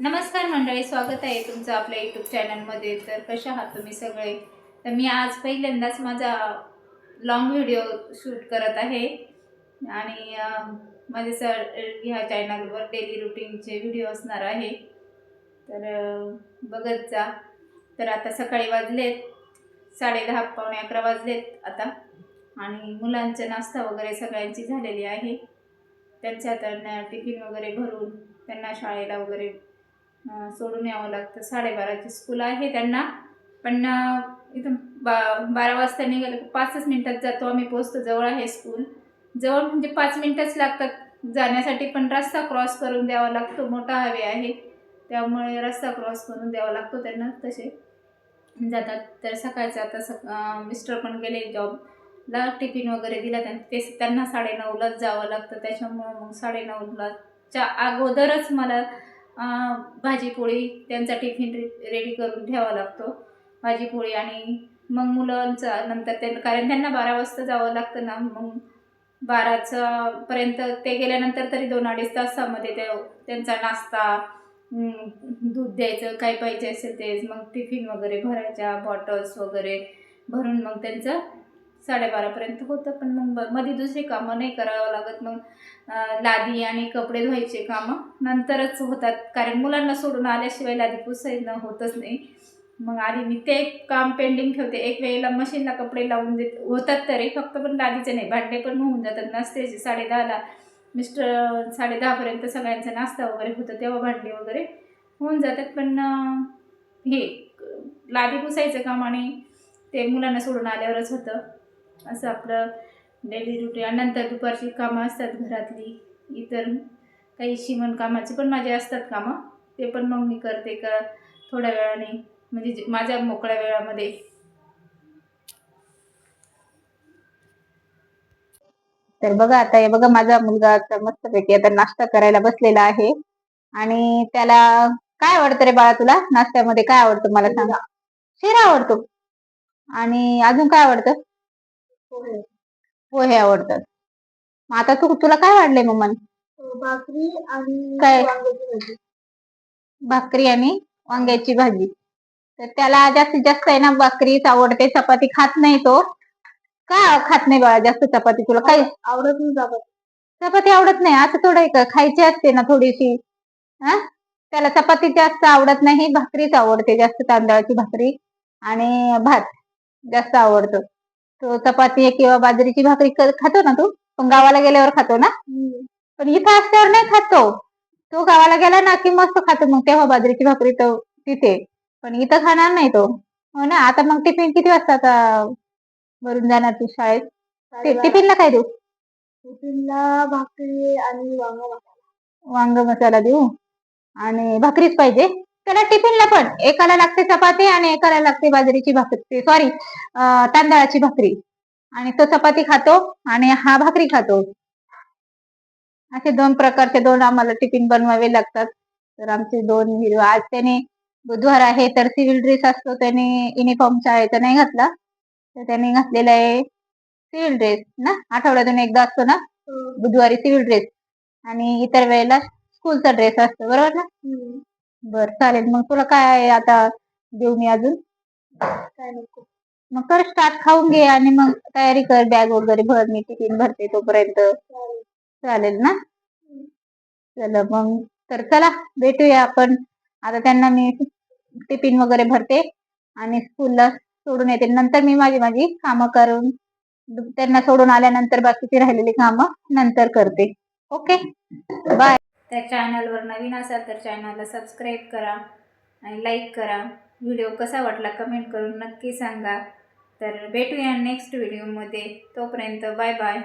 नमस्कार मंडळी स्वागत आहे तुमचं आपल्या यूट्यूब चॅनलमध्ये तर कशा आहात तुम्ही सगळे? तर मी आज पहिल्यांदाच माझा लॉंग व्हिडिओ शूट करत आहे. आणि माझे सर ह्या चॅनलवर डेली रुटीनचे व्हिडिओ असणार आहे. तर बघत जा. तर आता सकाळी वाजलेत साडेदहा पावणे अकरा वाजलेत आता. आणि मुलांचा नाश्ता वगैरे सगळ्यांची झालेली आहे. त्यांच्या त्यांना टिफिन वगैरे भरून त्यांना शाळेला वगैरे सोडून यावं लागतं. साडेबाराची स्कूल आहे त्यांना. पण इथं बा बारा वाजता निघालं पाचच मिनटात जातो आम्ही पोचतो जवळ आहे स्कूल जवळ म्हणजे पाच मिनटंच लागतात. जाण्यासाठी पण रस्ता क्रॉस करून द्यावा लागतो. मोठा हवे आहे. त्यामुळे रस्ता क्रॉस करून द्यावा लागतो त्यांना तसे. जातात. तर सकाळचं आता सक मिस्टर पण गेले जॉबला टिफिन वगैरे दिला त्यां ते त्यांना साडेनऊलाच जावं लागतं. त्याच्यामुळं मग साडेनऊला च्या अगोदरच मला भाजी पोळी त्यांचा टिफिन रे रेडी करून ठेवावा लागतो. भाजी पोळी आणि मग मुलांचा नंतर त्यांना कारण त्यांना बारा वाजता जावं लागतं ना मग बाराचा पर्यंत ते गेल्यानंतर तरी दोन अडीच तासामध्ये ते त्यांचा नाश्ता दूध द्यायचं काय पाहिजे असेल तेच मग टिफिन वगैरे भरायच्या बॉटल्स वगैरे भरून मग त्यांचं साडेबारापर्यंत होतं पण मग ब- मध्ये दुसरी कामं नाही करावं लागत. मग लादी आणि कपडे धुवायचे कामं नंतरच होतात. कारण मुलांना सोडून आल्याशिवाय लादी पुसायला होतच नाही. मग आधी मी ते काम पेंडिंग ठेवते. एक वेळेला मशीनला कपडे लावून देत होतात तरी फक्त पण लादीचे नाही. भांडे पण होऊन जातात. नसतेच साडेदहाला मिस्टर साडेदहापर्यंत सगळ्यांचा नाश्ता वगैरे होतं तेव्हा भांडे वगैरे होऊन जातात. पण हे लादी पुसायचं काम आणि ते मुलांना सोडून आल्यावरच होतं. असं आपलं डेली रुटीन आणि नंतर दुपारची कामं असतात घरातली. इतर काही शिवणकामाचे पण माझे असतात कामं. ते पण मग मी करते का थोड्या वेळाने. म्हणजे माझ्या मोकळ्या वेळामध्ये. तर बघा आता हे बघा माझा मुलगा आता मस्तपैकी आता नाश्ता करायला बसलेला आहे. आणि त्याला काय आवडतं रे बाळा तुला? नाश्त्यामध्ये काय आवडतं मला सांगा. शिरा आवडतो. आणि अजून काय आवडतं? पोहे. आवडतात. मग आता तू तुला काय वाढलंय मम्मा भाकरी आणि काय? भाकरी आणि वांग्याची भाजी. तर त्याला जास्तीत जास्त आहे ना भाकरीच आवडते चपाती खात नाही तो. का खात नाही बाळा जास्त चपाती तुला? काय? आवडत नाही चपाती आवडत नाही. आता थोडं एक खायची असते ना थोडीशी. हा? त्याला चपाती जास्त आवडत नाही. भाकरीच आवडते. जास्त तांदळाची भाकरी आणि भात जास्त आवडतो. चपाती किंवा बाजरीची भाकरी खातो ना तू? पण गावाला गेल्यावर खातो ना? पण इथं असल्यावर नाही खात तो. गावाला गेला ना की मस्त खातो. मग तेव्हा बाजरीची भाकरी तो तिथे. पण इथं खाणार नाही तो. हो ना? आता मग टिफिन किती वाजता आता भरून जाणार तू शाळेत? टिफिनला काय देऊ? टिफिनला भाकरी आणि वांगा मसाला. वांग मसाला देऊ? आणि भाकरीच पाहिजे? त्याला टिफिनला पण. एकाला लागते चपाती आणि एकाला लागते बाजरीची भाकरी. सॉरी तांदळाची भाकरी. आणि तो चपाती खातो आणि हा भाकरी खातो. असे दोन प्रकारचे दोन आम्हाला टिफिन बनवावे लागतात. तर आमचे दोन हिरो आज त्याने बुधवार आहे तर सिव्हिल ड्रेस असतो त्याने युनिफॉर्म शाळेचा नाही घातला. तर त्याने घातलेला आहे सिव्हिल ड्रेस ना? आठवड्यातून एकदा असतो ना? बुधवारी सिव्हिल ड्रेस आणि इतर वेळेला स्कूलचा ड्रेस असतो. बरोबर ना? बर चालेल. मग तुला काय आता देऊ मी अजून? काय नको मग कर स्टार्ट खाऊन घे आणि मग तयारी कर बॅग वगैरे भर मी टिफिन भरते तोपर्यंत. चालेल. चालेल ना? चला मग तर चला भेटूया आपण. आता त्यांना मी टिफिन वगैरे भरते आणि स्कूलला सोडून येते. नंतर मी माझी माझी कामं करून त्यांना सोडून आल्यानंतर बाकीची राहिलेली कामं नंतर करते. ओके बाय त्या चॅनलवर नवीन असाल तर चॅनलला सबस्क्राईब करा आणि लाईक करा. व्हिडिओ कसा वाटला कमेंट करून नक्की सांगा. तर भेटूया नेक्स्ट व्हिडिओमध्ये तोपर्यंत बाय बाय